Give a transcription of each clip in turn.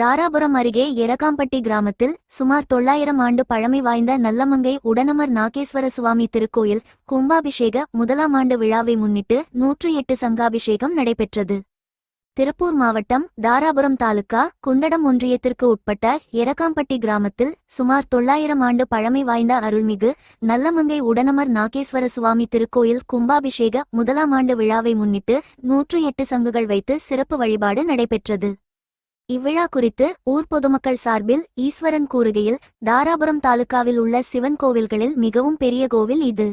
தாராபுரம் அருகே எரகாம்பட்டி கிராமத்தில் சுமார் தொள்ளாயிரம் ஆண்டு பழமை வாய்ந்த நல்லமங்கை உடனமர் நாகேஸ்வர சுவாமி திருக்கோயில் கும்பாபிஷேக முதலாம் ஆண்டு விழாவை முன்னிட்டு நூற்று எட்டு சங்காபிஷேகம் நடைபெற்றது. திருப்பூர் மாவட்டம் தாராபுரம் தாலுகா குண்டடம் ஒன்றியத்திற்கு உட்பட்ட எரகாம்பட்டி கிராமத்தில் சுமார் தொள்ளாயிரம் ஆண்டு பழமை வாய்ந்த அருள்மிகு நல்லமங்கை உடனமர் நாகேஸ்வர சுவாமி திருக்கோயில் கும்பாபிஷேக முதலாம் ஆண்டு விழாவை முன்னிட்டு நூற்று எட்டு சங்குகள் வைத்து சிறப்பு வழிபாடு நடைபெற்றது. இவ்விழா குறித்து ஊர் பொதுமக்கள் சார்பில் ஈஸ்வரன் கூறுகையில் தாராபுரம் தாலுகாவில் உள்ள சிவன் கோவில்களில் மிகவும் பெரிய கோவில் இது.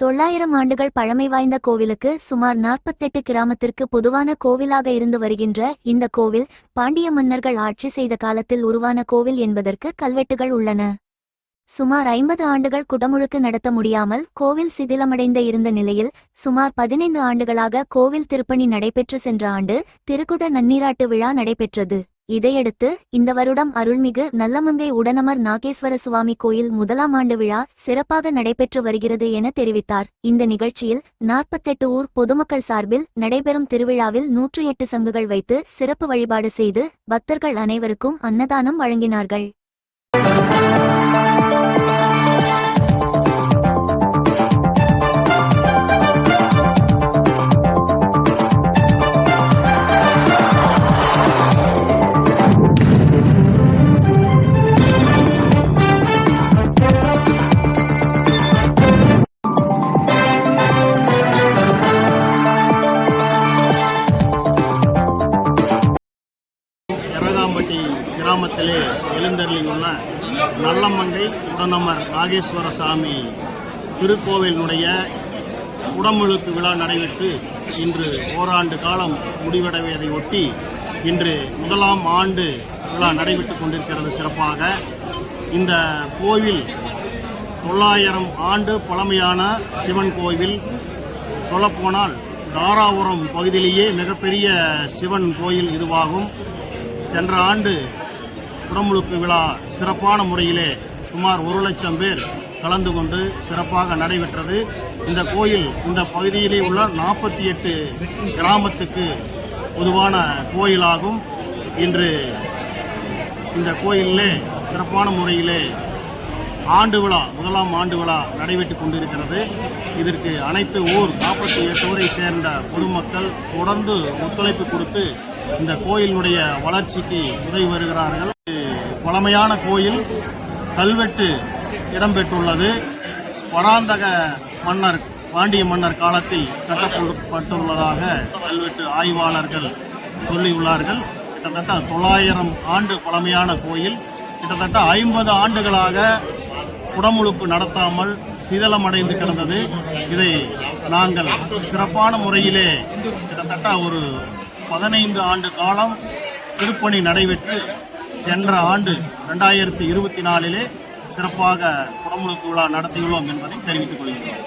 தொள்ளாயிரம் ஆண்டுகள் பழமை வாய்ந்த கோவிலுக்கு சுமார் நாற்பத்தெட்டு கிராமத்திற்கு பொதுவான கோவிலாக இருந்து வருகின்ற இந்த கோவில் பாண்டிய மன்னர்கள் ஆட்சி செய்த காலத்தில் உருவான கோவில் என்பதற்கு கல்வெட்டுகள் உள்ளன. சுமார் ஐம்பது ஆண்டுகள் குடமுழுக்கு நடத்த முடியாமல் கோவில் சிதிலமடைந்த இருந்த நிலையில் சுமார் பதினைந்து ஆண்டுகளாக கோவில் திருப்பணி நடைபெற்று சென்ற ஆண்டு திருக்குட நன்னீராட்டு விழா நடைபெற்றது. இதையடுத்து இந்த வருடம் அருள்மிகு நல்லமங்கை உடனமர் நாகேஸ்வர சுவாமி கோயில் முதலாம் ஆண்டு விழா சிறப்பாக நடைபெற்று வருகிறது என தெரிவித்தார். இந்த நிகழ்ச்சியில் நாற்பத்தெட்டு ஊர் பொதுமக்கள் சார்பில் நடைபெறும் திருவிழாவில் நூற்று எட்டு சங்குகள் வைத்து சிறப்பு வழிபாடு செய்து பக்தர்கள் அனைவருக்கும் அன்னதானம் வழங்கினார்கள். எழுந்தருளியுள்ள நல்லமங்கை உடனமர் நாகேஸ்வர சாமி திருக்கோவிலினுடைய உடமுழுக்கு விழா நடைபெற்று இன்று ஓராண்டு காலம் முடிவடைவதை ஒட்டி இன்று முதலாம் ஆண்டு விழா நடைபெற்று கொண்டிருக்கிறது சிறப்பாக. இந்த கோவில் தொள்ளாயிரம் ஆண்டு பழமையான சிவன் கோவில். சொல்லப்போனால் தாராபுரம் பகுதியிலேயே மிகப்பெரிய சிவன் கோயில் இதுவாகும். சென்ற ஆண்டு குடமுழுக்கு விழா சிறப்பான முறையிலே சுமார் ஒரு லட்சம் பேர் கலந்து கொண்டு சிறப்பாக நடைபெற்றது. இந்த கோயில் இந்த பகுதியிலே உள்ள நாற்பத்தி எட்டு கிராமத்துக்கு பொதுவான கோயிலாகும். இன்று இந்த கோயிலிலே சிறப்பான முறையிலே ஆண்டு விழா முதலாம் ஆண்டு விழா நடைபெற்றுக் கொண்டிருக்கிறது. இதற்கு அனைத்து ஊர் நாற்பத்தி எட்டு ஊரை சேர்ந்த பொதுமக்கள் தொடர்ந்து ஒத்துழைப்பு கொடுத்து இந்த கோயிலினுடைய வளர்ச்சிக்கு உதவி வருகிறார்கள். பழமையான கோயில் கல்வெட்டு இடம்பெற்றுள்ளது. பராந்தக மன்னர் பாண்டிய மன்னர் காலத்தில் கட்டப்பட்டுள்ளதாக கல்வெட்டு ஆய்வாளர்கள் சொல்லியுள்ளார்கள். கிட்டத்தட்ட தொள்ளாயிரம் ஆண்டு பழமையான கோயில். கிட்டத்தட்ட ஐம்பது ஆண்டுகளாக குடமுழுப்பு நடத்தாமல் சிதலமடைந்து கிடந்தது. இதை நாங்கள் சிறப்பான முறையிலே கிட்டத்தட்ட ஒரு பதினைந்து ஆண்டு காலம் திருப்பணி நடைபெற்று சென்ற ஆண்டு ரெண்டாயிரத்தி இருபத்தி நாலிலே சிறப்பாக குடமுழுக்கு விழா நடத்தியுள்ளோம் என்பதை தெரிவித்துக் கொள்கிறோம்.